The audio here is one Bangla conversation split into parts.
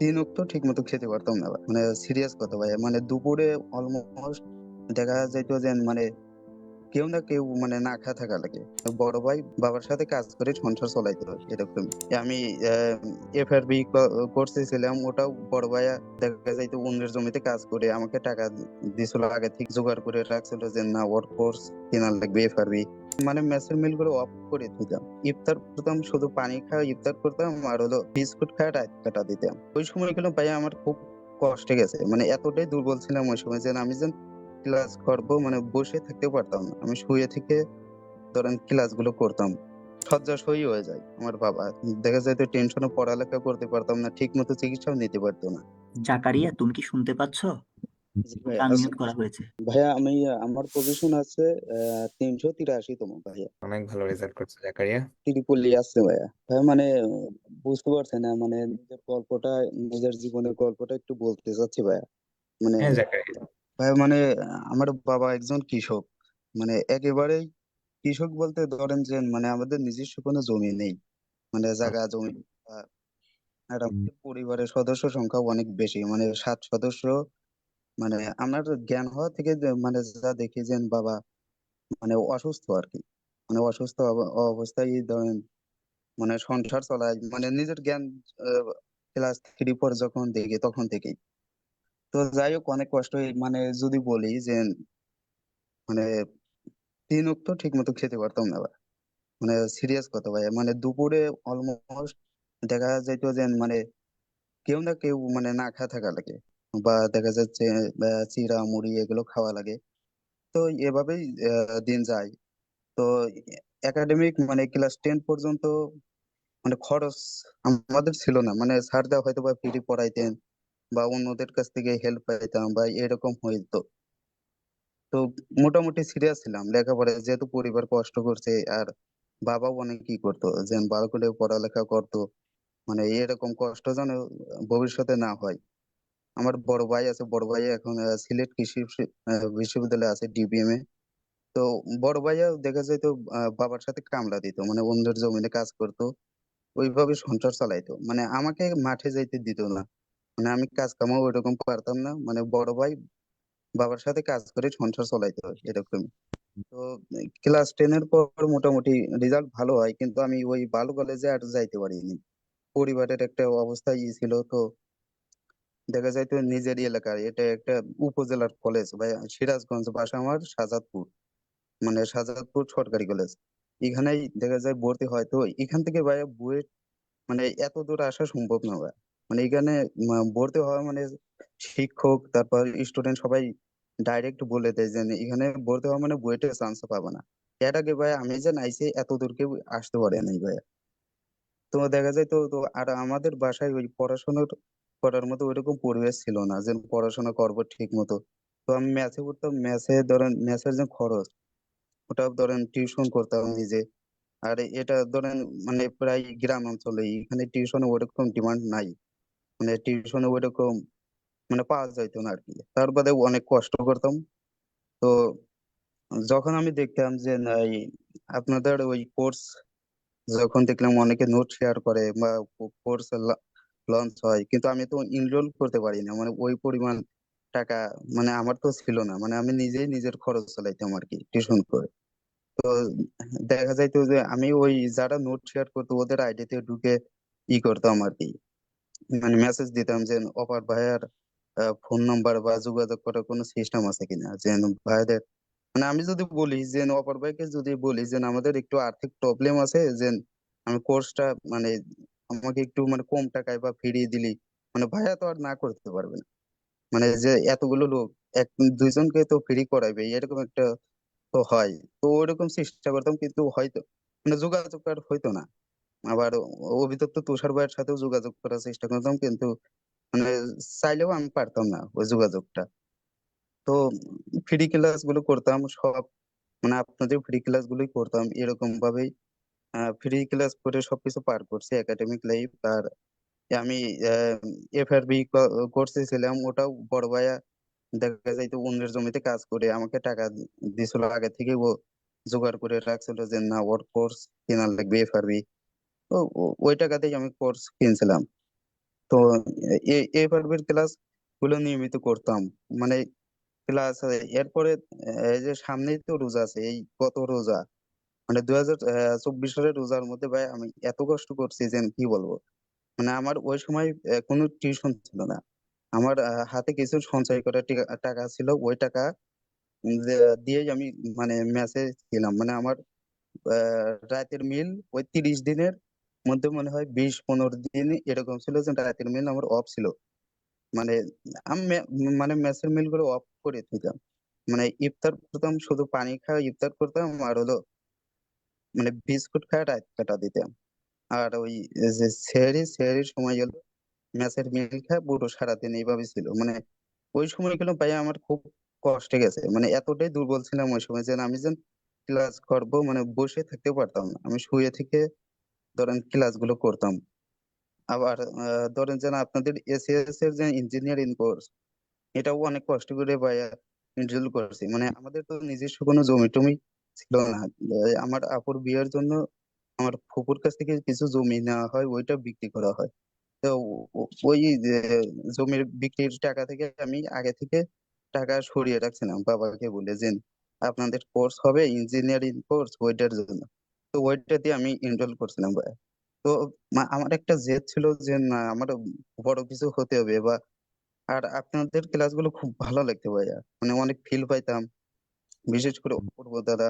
দিন তো ঠিক মতো খেতে পারতাম না মানে সিরিয়াস কথা ভাই। মানে দুপুরে অলমোস্ট দেখা যাইতো যে মানে কেউ না কেউ মানে না খাওয়া থাকা লাগে। বড় ভাই বাবার সাথে কাজ করে সংসার চলাইতে হয় এরকম। আমি এফআরবি কোর্সে ছিলাম ওটাও বড় ভাইয়া দেখা যাইতো অন্যের জমিতে কাজ করে, আমাকে টাকা দিছিল, আগে থেকে জোগাড় করে রাখছিল যে, না, ওর কোর্স কেনার লাগবে এফআরবি মানে মেসের মিলগুলো অফ করে দিতাম। ইফতার করতাম, শুধু পানি খাওয়া ইফতার করতাম আর হলো বিস্কুট খাওয়া রাত কাটা দিতাম। ওই সময়গুলো ভাই আমার খুব কষ্টে গেছে। মানে এতটাই দুর্বল ছিলাম ওই সময় যে আমি যেন ক্লাস করব মানে বসে থাকতে পারতাম না। আমি শুয়ে থেকে ধরেন ক্লাসগুলো করতাম শয্যাশয়ী হয়ে যায় আমার বাবা। দেখা যায় তো টেনশনে পড়ালেখা করতে পারতাম না ঠিক মতো চিকিৎসাও নিতে পারতো না। জাকারিয়া, তুমি কি শুনতে পাচ্ছ? ভাইয়া, করা হয়েছে। ভাইয়া আমি আমার পজিশন আছে তিনশো তিরাশি তম ভাইয়া। অনেক ভালো রেজাল্ট করছ জাকারিয়া। ত্রিপল্লি আসছে ভাইয়া। ভাইয়া মানে বুঝতে পারছে না মানে নিজের গল্পটা নিজের জীবনের গল্পটা একটু বলতে চাচ্ছি ভাইয়া। মানে হ্যাঁ জাকারিয়া। ভাই মানে আমার বাবা একজন কৃষক। মানে একেবারেই কৃষক বলতে ধরেন যে মানে আমাদের নিজস্ব কোনো জমি নেই। মানে জায়গা জমি আর আমাদের পরিবারের সদস্য সংখ্যা অনেক বেশি। মানে সাত সদস্য মানে আমার জ্ঞান হওয়া থেকে মানে যা দেখি যে, বাবা মানে অসুস্থ আর কি। মানে অসুস্থ অব- অবস্থায় ধরেন মানে সংসার চলায় মানে নিজের জ্ঞান ক্লাস থ্রি ফোর যখন দেখি, তখন থেকেই। তো যাই হোক, অনেক কষ্ট মানে যদি বলি যে মানে তিন অক্ত ঠিক মতো খেতে পারতাম না ভাই। মানে সিরিয়াস কথা ভাই মানে দুপুরে অলমোস্ট দেখা যাইতো যে মানে কেউ না কেউ মানে না খাওয়া থাকা লাগে। বা দেখা যাচ্ছে আহ, চিড়া মুড়ি এগুলো খাওয়া লাগে। তো এভাবেই আহ, দিন যায়। তো একাডেমিক মানে ক্লাস টেন পর্যন্ত মানে খরচ আমাদের ছিল না। মানে স্যাররা হয়তো বা ফ্রি পড়াইতেন বা অন্যদের কাছ থেকে হেল্প পাইতাম বা এরকম হইতো। তো মোটামুটি সিরিয়াস ছিলাম। লেখাপড়ায় যেহেতু পরিবার কষ্ট করছে আর বাবাও অনেক কি করতো যে ভালো করে পড়ালেখা করতো। মানে এরকম কষ্ট যেন ভবিষ্যতে না হয়। আমার বড় ভাই আছে, বড় ভাই এখন সিলেট কৃষি বিশ্বি- বিশ্ববিদ্যালয়ে আছে ডিবিএম এ। তো বড় ভাইয়া দেখা যায় তো বাবার সাথে কামলা দিত মানে অন্যের জমিনে কাজ করতো, ওইভাবে সংসার চালাইতো। মানে আমাকে মাঠে যাইতে দিত না। মানে আমি কাজ কামও ওইরকম পারতাম না মানে বড় ভাই বাবার সাথে কাজ করে সংসার চালাইতে হয় এরকম। তো ক্লাস টেন এর পর মোটামুটি রেজাল্ট ভালো হয়, কিন্তু আমি ওই ভালো কলেজে আর যাইতে পারিনি। পরিবারের একটা অবস্থা ই ছিল, তো দেখা যায় তো নিজের এলাকার, এটা একটা উপজেলার কলেজ ভাই সিরাজগঞ্জ বাসা আমার সাজাদপুর মানে সাজাদপুর সরকারি কলেজ এখানেই দেখা যায় ভর্তি হয় তো, এখান থেকে ভাই বুয়েট মানে এত দূর আসা সম্ভব না ভাই মানে এখানে ভর্তি হওয়া মানে শিক্ষক, তারপর স্টুডেন্ট সবাই ডাইরেক্ট বলে দেয় যে এখানে ভর্তি হওয়া মানে বুয়েটে চান্স পাবে না। এর আগে ভাই আমি যে নাইসে এত দূর কেউ আসতে পারে নাই ভাই তো দেখা যায় তো তো আর আমাদের বাসায় ওই পড়াশোনার করার মতো ওইরকম পরিবেশ ছিল না যে পড়াশোনা করব ঠিক মতো তো আমি ম্যাথে পড়তাম ম্যাথে ধরেন ম্যাথের যে খরচ ওটা ধরেন টিউশন করতাম নিজে। আর এটা ধরেন মানে প্রায় গ্রাম অঞ্চলে, এখানে টিউশনে ওরকম ডিমান্ড নাই। মানে টিউশনে ওইরকম মানে পাওয়া যাইতো না আর কি তার বাদে অনেক কষ্ট করতাম। তো যখন আমি দেখতাম যে আপনাদের ওই কোর্স যখন দেখলাম অনেকে নোট শেয়ার করে বা কোর্স লঞ্চ হয়, কিন্তু আমি তো ইনরোল করতে পারি না মানে ওই পরিমাণ টাকা মানে আমার তো ছিল না। মানে আমি নিজেই নিজের খরচ চালাইতাম আর কি টিউশন করে। তো দেখা যাইতো যে আমি ওই যারা নোট শেয়ার করতো, ওদের আইডিতে ঢুকে ই করতাম আর কি মানে মেসেজ দিতাম যে, অপার ভাইয়ার ফোন নাম্বার বা যোগাযোগ করার কোনো সিস্টেম আছে কিনা? যে ভাইদের মানে আমি যদি বলি যে, অপর ভাইকে যদি বলি যে, আমাদের একটু আর্থিক প্রবলেম আছে যে আমি কোর্সটা মানে আমাকে একটু মানে কম টাকায় বা ফিরিয়ে দিলি মানে ভাইয়া তো আর না করতে পারবে না। মানে যে এতগুলো লোক, এক দুইজনকে তো ফ্রি করাইবে, এরকম একটা তো হয়। তো ওইরকম চেষ্টা করতাম কিন্তু হয়তো মানে যোগাযোগ আর হইতো না। আবার অভিযুক্ত তুষার ভাইয়ের সাথেও যোগাযোগ করার চেষ্টা করতাম কিন্তু মানে চাইলেও আমি পারতাম না ওই যোগাযোগটা। তো ফ্রি ক্লাসগুলো করতাম, সব মানে আপনাদের ফ্রি ক্লাস গুলোই করতাম এরকম ভাবেই ফ্রি ক্লাস করে সবকিছু পার করছি একাডেমিক লাইফ আর আমি এফ এফআরবি কোর্সে ছিলাম ওটাও বড় ভাইয়া দেখা যাইতো অন্যের জমিতে কাজ করে, আমাকে টাকা দিছিল আগে থেকে ও জোগাড় করে রাখছিল যে না, ওর কোর্স কেনার লাগবে এফআরবি তো ওই টাকাতেই আমি কোর্স কিনছিলাম। তো এ এ পর্বের ক্লাসগুলো নিয়মিত করতাম। মানে ক্লাস এরপরে এই যে সামনেই তো রোজা আছে, এই কত রোজা। মানে দুই হাজার চব্বিশ সালের রোজার মধ্যে ভাই আমি এত কষ্ট করছি যে কি বলব? মানে আমার ওই সময় কোনো টিউশন ছিল না। আমার হাতে কিছু সঞ্চয় করা টাকা ছিল। ওই টাকা দিয়েই আমি মানে ম্যাচে ছিলাম মানে আমার রাতের মিল ওই তিরিশ দিনের মধ্যে মনে হয় বিশ, পনেরো দিন এরকম ছিল যে রাতের মিল আমার অফ ছিল। মানে আমি মানে ম্যাচের মিলগুলো অফ করে দিতাম। মানে ইফতার করতাম, শুধু পানি খাওয়া ইফতার করতাম আর হলো মানে বিস্কুট খাওয়া রাত কাটা দিতাম। আর ওই যে সেহরি, সেহরির সময় গেল, ম্যাচের মিল খায় পুরো সারাদিন এইভাবে ছিল। মানে ওই সময়গুলো ভাই আমার খুব কষ্টে গেছে। মানে এতটাই দুর্বল ছিলাম ওই সময় যে আমি যেন ক্লাস করব মানে বসে থাকতে পারতাম না। আমি শুয়ে থেকে ধরেন ক্লাসগুলো করতাম। আবার ধরেন যেন আপনাদের এসিএস এর যে ইঞ্জিনিয়ারিং কোর্স এটাও অনেক কষ্ট করে ভাইয়া করছি। মানে আমাদের তো নিজস্ব কোনো জমি টমি ছিল না। আমার আপুর বিয়ের জন্য আমার ফুপুর কাছ থেকে কিছু জমি নেওয়া হয়, ওইটা বিক্রি করা হয়। তো ওই জমির বিক্রির টাকা থেকে আমি আগে থেকে টাকা সরিয়ে রাখছিলাম। বাবাকে বলে যে, আপনাদের কোর্স হবে ইঞ্জিনিয়ারিং কোর্স ওইটার জন্য। তো ওইটা দিয়ে আমি এনরোল করছিলাম। ভাই তো আমার একটা জেদ ছিল যে, না, আমার বড় কিছু হতে হবে বা, আর আপনাদের ক্লাসগুলো খুব ভালো লাগতো ভাইয়া। মানে অনেক ফিল পাইতাম। বিশেষ করে অপূর্ব দাদা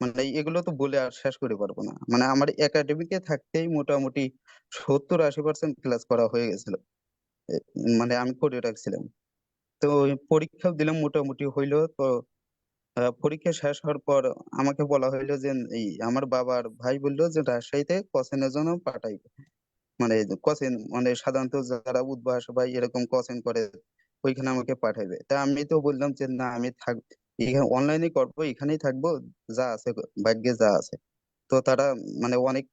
মানে এগুলো তো বলে আর শেষ করে পারব না। মানে আমার একাডেমিকে থাকতেই মোটামুটি সত্তর আশি পার্সেন্ট ক্লাস করা হয়ে গেছিল। মানে আমি করে রাখছিলাম। তো পরীক্ষাও দিলাম মোটামুটি হইল। তো পরীক্ষা শেষ হওয়ার পর আমাকে বলা হইল যে এই আমার বাবার ভাই বলল যে রাজশাহীতে কোচিংয়ের জন্য পাঠাইবে। মানে কোচিং মানে সাধারণত যারা উদ্ভাস বা এরকম কোচিং করে ওইখানে আমাকে পাঠাইবে। তা আমি তো বললাম যে না আমি থাক এখানে অনলাইনে করব, এখানেই থাকব, যা আছে ভাগ্যে যা আছে। তো তারা মানে অনেক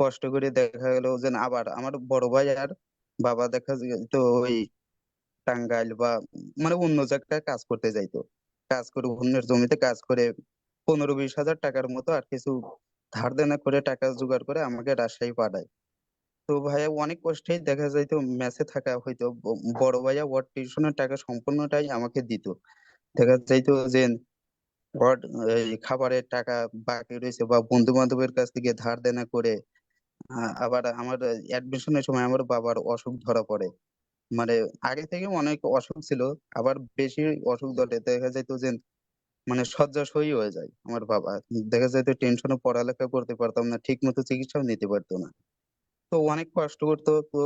কষ্ট করে দেখা গেল যে আবার আমার বড় ভাই আর বাবা দেখা যেত ওই টাঙ্গাইল বা মানে অন্য জায়গায় কাজ করতে যাইতো। কাজ করে অন্যের জমিতে কাজ করে পনেরো বিশ হাজার টাকার মতো আর কিছু ধার দেনা করে টাকা জোগাড় করে আমাকে রাজশাহী পাঠায়। তো ভাইয়া অনেক কষ্টেই দেখা যাইতো, মেসে থাকা হয়তো বড় ভাইয়া ওর টিউশনের টাকা সম্পূর্ণটাই আমাকে দিত। দেখা যাইতো যে খাবারের টাকা বাকি রয়েছে বা বন্ধু বান্ধবের কাছ থেকে ধার দেনা করে আবার আমার অ্যাডমিশনের সময় আমার বাবার অসুখ ধরা পড়ে। মানে আগে থেকে অনেক অসুখ ছিল, আবার বেশি অসুখ ধরে দেখা যাইতো যে মানে শয্যাশয়ী হয়ে যায় আমার বাবা। দেখা যাইতো টেনশনে পড়ালেখা করতে পারতাম না ঠিক মতো চিকিৎসাও নিতে পারতো না। তো অনেক কষ্ট করতো, তো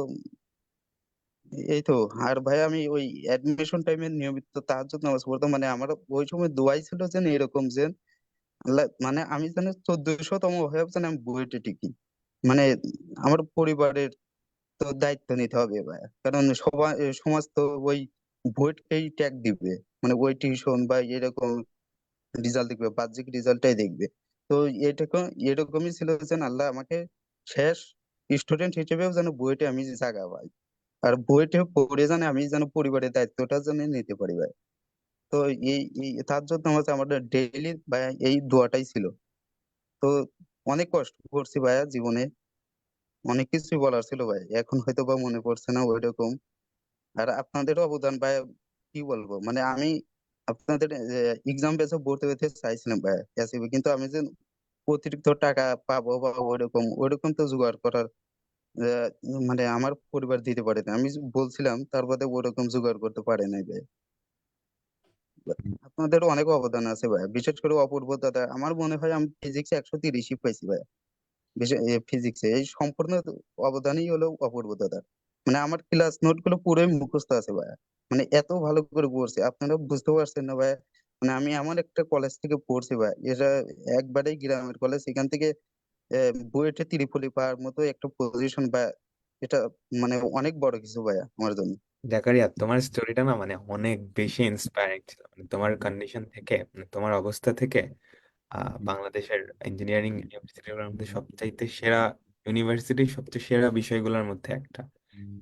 এই তো, আর ভাই আমি ওই অ্যাডমিশন টাইমে নিয়মিত তাহাজ্জুদ নামাজ পড়তাম। মানে আমার ওই সময় দোয়াই ছিল যে এরকম যে আল্লাহ মানে আমি জানি চোদ্দশোতম হয়ে যেন আমি বুয়েটে টিকি। মানে আমার পরিবারের তো দায়িত্ব নিতে হবে ভাই। কারণ সবাই সমাজ তো ওই বুয়েটকেই ট্যাগ দিবে। মানে ওই টিউশন বা এরকম রেজাল্ট দেখবে, বাহ্যিক রেজাল্টটাই দেখবে। তো এরকম এরকমই ছিল যেন আল্লাহ আমাকে শেষ স্টুডেন্ট হিসেবেও যেন বুয়েটে আমি জায়গা পাই আর বুয়েটে পড়ে জানে, আমি যেন পরিবারের দায়িত্বটা যেন নিতে পারি ভাই। তো এই তার জন্য আমাদের ডেইলি ভাইয়া এই দোয়াটাই ছিল। তো অনেক কষ্ট করছি ভাইয়া জীবনে। অনেক কিছুই বলার ছিল ভাই। এখন হয়তো বা মনে পড়ছে না ওইরকম। আর আপনাদেরও অবদান ভাই কি বলব? মানে আমি আপনাদের এক্সাম বেসে ভর্তি হতে চাইছিলাম ভাই এসিবি কিন্তু আমি যে অতিরিক্ত টাকা পাবো বা ওইরকম ওইরকম তো জোগাড় করার মানে আমার পরিবার দিতে পারে না। আমি বলছিলাম, তার বাদে ওরকম জোগাড় করতে পারে নাই ভাই। আপনাদেরও অনেক অবদান আছে ভাই। বিশেষ করে অপূর্ব দাদা, আমার মনে হয় আমি ফিজিক্সে একশো তিরিশই পাইছি ভাই। বিশেষ ফিজিক্সে এই সম্পূর্ণ অবদানই হলো অপূর্ব দাদার মানে আমার ক্লাস নোটগুলো পুরোই মুখস্থ আছে ভাইয়া মানে এত ভালো করে পড়ছে। আপনারা বুঝতে পারছেন না ভাইয়া মানে আমি এমন একটা কলেজ থেকে পড়ছি ভাই। এটা একবারেই গ্রামের কলেজ এখান থেকে বুয়েটে ত্রিপলি পাওয়ার মতো একটা পজিশন বা এটা মানে অনেক বড় কিছু ভাইয়া আমার জন্য। জাকারিয়া তোমার স্টোরিটা না মানে অনেক বেশি ইন্সপায়ারিং ছিল। মানে তোমার কন্ডিশন থেকে মানে তোমার অবস্থা থেকে আহ বাংলাদেশের ইঞ্জিনিয়ারিং ইউনিভার্সিটিগুলোর মধ্যে সবচাইতে সেরা ইউনিভার্সিটি সবচেয়ে সেরা বিষয়গুলোর মধ্যে একটা।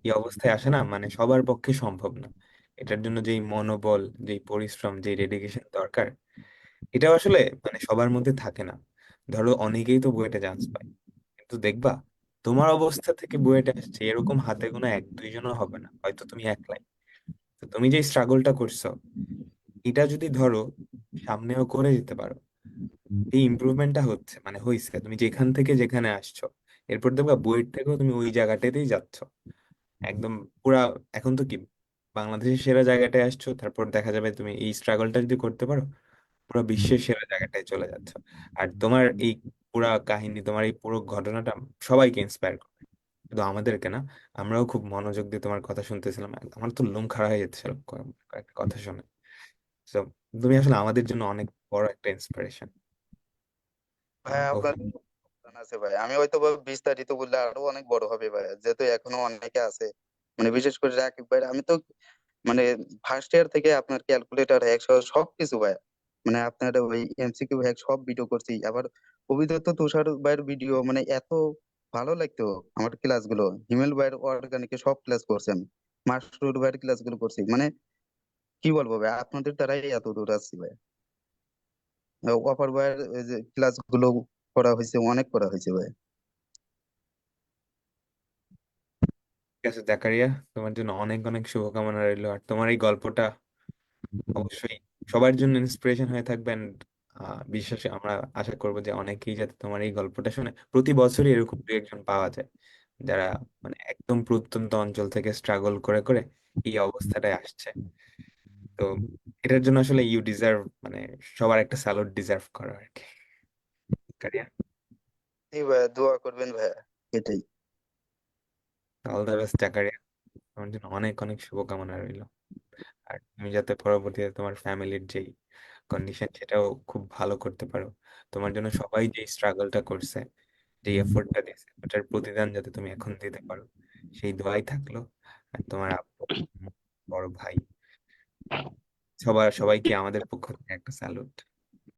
এই অবস্থায় আসে না মানে সবার পক্ষে সম্ভব না। এটার জন্য যেই মনোবল যেই পরিশ্রম যেই ডেডিকেশন দরকার এটা আসলে মানে সবার মধ্যে থাকে না। ধরো অনেকেই তো বুয়েটে চান্স পায়। কিন্তু দেখবা, তোমার অবস্থা থেকে বুয়েটে আসছে, এরকম হাতে গোনা এক দুইজনও হবে না, হয়তো তুমি একলাই। তো তুমি যে স্ট্রাগলটা করছ, এটা যদি ধরো সামনেও করে যেতে পারো, এই ইমপ্রুভমেন্টটা হচ্ছে মানে হয়েছে তুমি যেখান থেকে যেখানে আসছো, এরপর দেখবা বুয়েট থেকেও তুমি ওই জায়গাটাতেই যাচ্ছ। একদম পুরা, এখন তো কি, বাংলাদেশের সেরা জায়গাটায় আসছো, তারপর দেখা যাবে তুমি এই স্ট্রাগলটা যদি করতে পারো পুরো বিশ্বের সেরা জায়গাটায় চলে যাচ্ছ। আর তোমার এই পুরা কাহিনী তোমার এই পুরো ঘটনাটা সবাইকে ইন্সপায়ার করবে। শুধু আমাদেরকে না আমরাও খুব মনোযোগ দিয়ে তোমার কথা শুনতেছিলাম। আমার তো লোম খাড়া হয়ে যাচ্ছিল কথা শুনে। তো তুমি আসলে আমাদের জন্য অনেক বড় একটা ইন্সপিরেশন ভাই আপনার আছে ভাই। আমি হয়তো বিস্তারিত বললে আরও অনেক বড় হবে ভাই। যেহেতু এখনও অনেকে আছে মানে বিশেষ করে রাকিব ভাই আমি তো মানে ফার্স্ট ইয়ার থেকে আপনার ক্যালকুলেটর সহ সবকিছু ভাই। মানে আপনার ওই এমসিকিউ হ্যাক সব ভিডিও করছি। আবার অভিদত্ত তুষার ভাইয়ের ভিডিও মানে এত ভালো লাগতো আমার ক্লাসগুলো। হিমেল ভাইয়ের অর্গানিকে সব ক্লাস করছি আমি। মাসরুর ভাইয়ের ক্লাসগুলো করছি। মানে কি বলব ভাই, আপনাদের দ্বারাই এত দূর আসছি ভাই। অপার ভাইয়ের যে ক্লাসগুলো করা হয়েছে, অনেক করা হয়েছে ভাই। ঠিক আছে, জাকারিয়া, তোমার জন্য অনেক অনেক শুভকামনা রইল। আর তোমার এই গল্পটা অবশ্যই সবার জন্য ইন্সপিরেশন হয়ে থাকবেন। বিশ্বাসে আমরা আশা করব যে অনেকেই যাতে তোমার এই গল্পটা শুনে প্রতি বছরই এরকম দু একজন পাওয়া যায়। যারা মানে একদম প্রত্যন্ত অঞ্চল থেকে স্ট্রাগল করে করে এই অবস্থাটায় আসছে। তো এটার জন্য আসলে ইউ ডিজার্ভ মানে সবার একটা স্যালুট ডিজার্ভ করো আর কি। জাকারিয়া জি ভাই দোয়া করবেন ভাই এটাই। অল দ্য বেস্ট জাকারিয়া তোমার জন্য অনেক অনেক শুভকামনা রইল। আর তুমি যাতে পরবর্তীতে তোমার ফ্যামিলির যেই কন্ডিশন সেটাও খুব ভালো করতে পারো। তোমার জন্য সবাই যে স্ট্রাগলটা করছে যে এফোর্টটা দিয়েছে, ওটার প্রতিদান যাতে তুমি এখন দিতে পারো। সেই দোয়াই থাকল। আর তোমার আব্বু, বড় ভাই, সবার, সবাইকে আমাদের পক্ষ থেকে একটা স্যালুট